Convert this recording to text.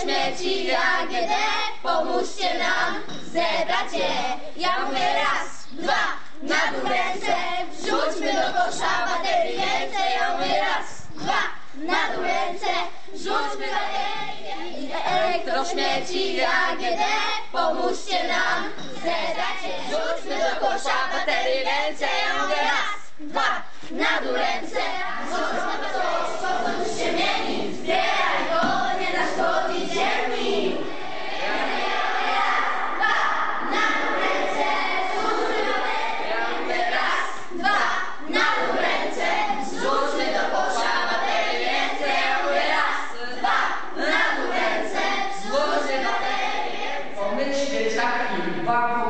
śmieci AGD, pomóżcie nam zebrać je. Ja mówię raz, dwa, na dół ręce, wrzućmy do kosza baterii ręce. Ja mówię raz, dwa, na dół ręce, wrzućmy baterie i elektrośmieci AGD, pomóżcie nam zebrać je. Wrzućmy do kosza baterii ręce. Ja mówię raz, dwa, na dół ręce, na